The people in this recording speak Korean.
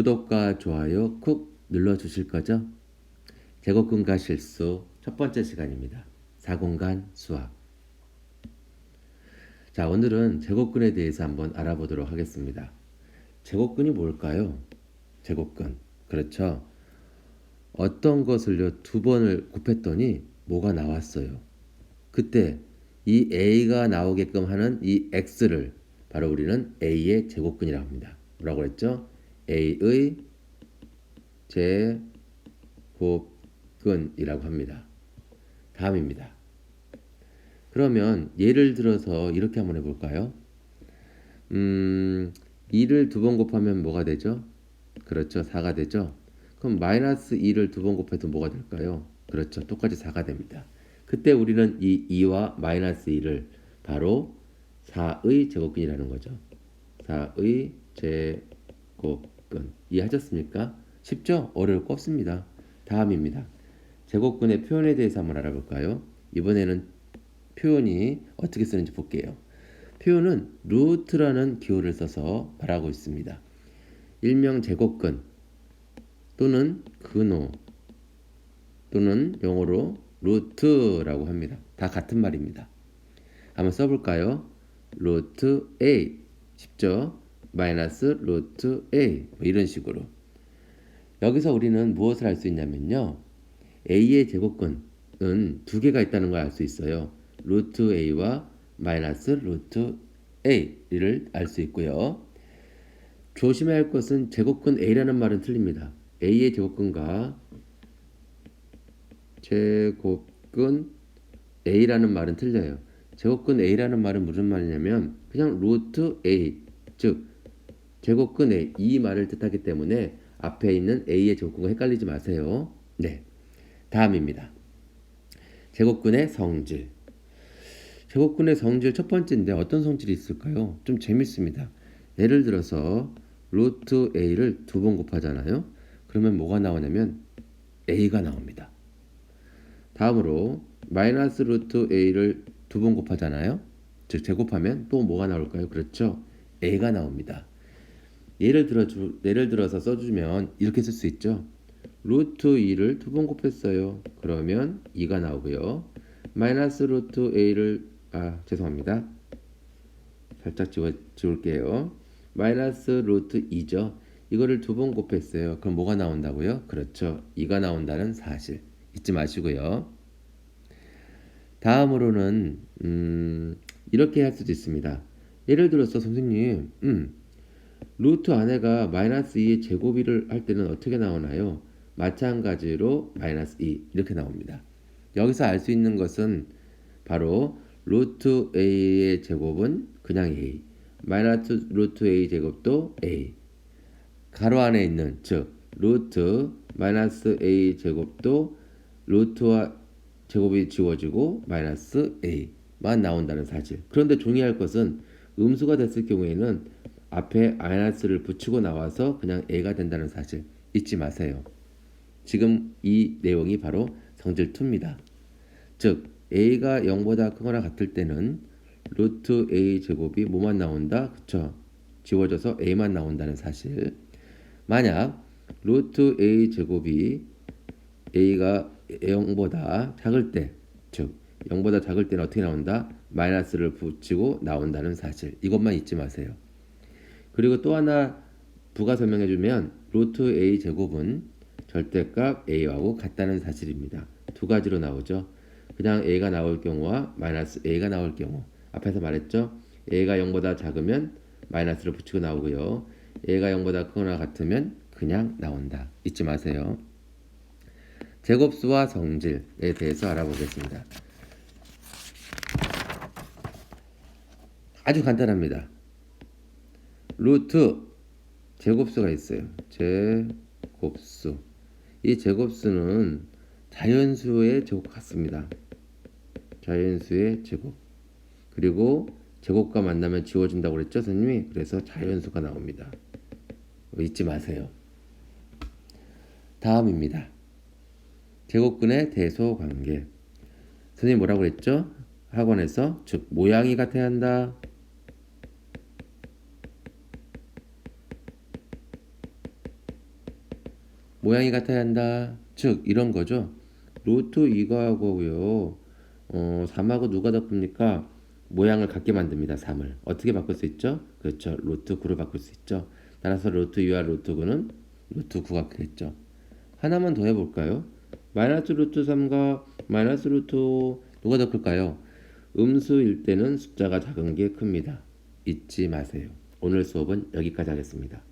구독과 좋아요 쿡 눌러주실 거죠? 제곱근과 실수 첫 번째 시간입니다. 사공간 수학. 자, 오늘은 제곱근에 대해서 한번 알아보도록 하겠습니다. 제곱근이 뭘까요? 제곱근. 그렇죠. 어떤 것을요, 두 번을 곱했더니 뭐가 나왔어요. 그때 이 a가 나오게끔 하는 이 x를 바로 우리는 a의 제곱근이라고 합니다. 뭐라고 그랬죠? A의 제곱근이라고 합니다. 다음입니다. 그러면 예를 들어서 이렇게 한번 해볼까요? 음, 2를 두 번 곱하면 뭐가 되죠? 그렇죠. 4가 되죠. 그럼 마이너스 2를 두 번 곱해도 뭐가 될까요? 그렇죠. 똑같이 4가 됩니다. 그때 우리는 이 2와 마이너스 2를 바로 4의 제곱근이라는 거죠. 4의 제곱 근. 이해하셨습니까? 쉽죠? 어려울 거 없습니다. 다음입니다. 제곱근의 표현에 대해서 한번 알아볼까요? 이번에는 표현이 어떻게 쓰는지 볼게요. 표현은 루트라는 기호를 써서 말하고 있습니다. 일명 제곱근 또는 근호 또는 영어로 루트라고 합니다. 다 같은 말입니다. 한번 써볼까요? 루트 A 쉽죠? 마이너스 루트 A 뭐 이런 식으로 여기서 우리는 무엇을 할수 있냐면요. A의 제곱근은 두 개가 있다는 걸 알 수 있어요. 루트 A와 마이너스 루트 A를 알 수 있고요. 조심해야 할 것은 제곱근 A라는 말은 틀립니다. A의 제곱근과 제곱근 A라는 말은 틀려요. 제곱근 A라는 말은 무슨 말이냐면 그냥 루트 A 즉 제곱근 A 이 말을 뜻하기 때문에 앞에 있는 A의 제곱근과 헷갈리지 마세요. 네. 다음입니다. 제곱근의 성질. 제곱근의 성질 첫 번째인데 어떤 성질이 있을까요? 좀 재밌습니다. 예를 들어서 루트 A를 두 번 곱하잖아요. 그러면 뭐가 나오냐면 A가 나옵니다. 다음으로 마이너스 루트 A를 두 번 곱하잖아요. 즉 제곱하면 또 뭐가 나올까요? 그렇죠. A가 나옵니다. 예를 들어 주, 예를 들어서 써주면 이렇게 쓸 수 있죠. 루트 2를 두 번 곱했어요. 그러면 2가 나오고요. 마이너스 루트 a를 아 죄송합니다. 살짝 지워 지울게요. 마이너스 루트 2죠. 이거를 두 번 곱했어요. 그럼 뭐가 나온다고요? 그렇죠. 2가 나온다는 사실 잊지 마시고요. 다음으로는 음, 이렇게 할 수도 있습니다. 예를 들어서 선생님, 음, 루트 안에가 마이너스 2의 제곱이를 할 때는 어떻게 나오나요? 마찬가지로 마이너스 2 이렇게 나옵니다. 여기서 알 수 있는 것은 바로 루트 a의 제곱은 그냥 a 마이너스 루트 a 제곱도 a 가로 안에 있는 즉 루트 마이너스 a 제곱도 루트와 제곱이 지워지고 마이너스 a만 나온다는 사실 그런데 종이할 것은 음수가 됐을 경우에는 앞에 마이너스를 붙이고 나와서 그냥 a가 된다는 사실 잊지 마세요. 지금 이 내용이 바로 성질 2입니다. 즉 a가 0보다 크거나 같을 때는 루트 a 제곱이 뭐만 나온다? 그쵸? 지워져서 a만 나온다는 사실. 만약 루트 a 제곱이 a가 0보다 작을 때, 즉 0보다 작을 때는 어떻게 나온다? 마이너스를 붙이고 나온다는 사실. 이것만 잊지 마세요. 그리고 또 하나 부가 설명해 주면 루트 a 제곱은 절대값 a하고 같다는 사실입니다. 두 가지로 나오죠. 그냥 a가 나올 경우와 마이너스 a가 나올 경우 앞에서 말했죠. a가 0보다 작으면 마이너스를 붙이고 나오고요. a가 0보다 크거나 같으면 그냥 나온다. 잊지 마세요. 제곱수와 성질에 대해서 알아보겠습니다. 아주 간단합니다. 루트 제곱수가 있어요. 제곱수. 이 제곱수는 자연수의 제곱 같습니다. 자연수의 제곱. 그리고 제곱과 만나면 지워진다고 그랬죠, 선생님이? 그래서 자연수가 나옵니다. 잊지 마세요. 다음입니다. 제곱근의 대소 관계. 선생님 뭐라고 그랬죠? 학원에서 즉 모양이 같아야 한다. 모양이 같아야 한다. 즉 이런 거죠. 루트 이거하고요. 어, 3하고 누가 더 큽니까? 모양을 같게 만듭니다. 3을. 어떻게 바꿀 수 있죠? 그렇죠. 루트 9로 바꿀 수 있죠. 따라서 루트 2와 루트 9는 루트 9가 되겠죠. 하나만 더 해볼까요? 마이너스 루트 3과 마이너스 루트 5 누가 더 클까요? 음수일 때는 숫자가 작은 게 큽니다. 잊지 마세요. 오늘 수업은 여기까지 하겠습니다.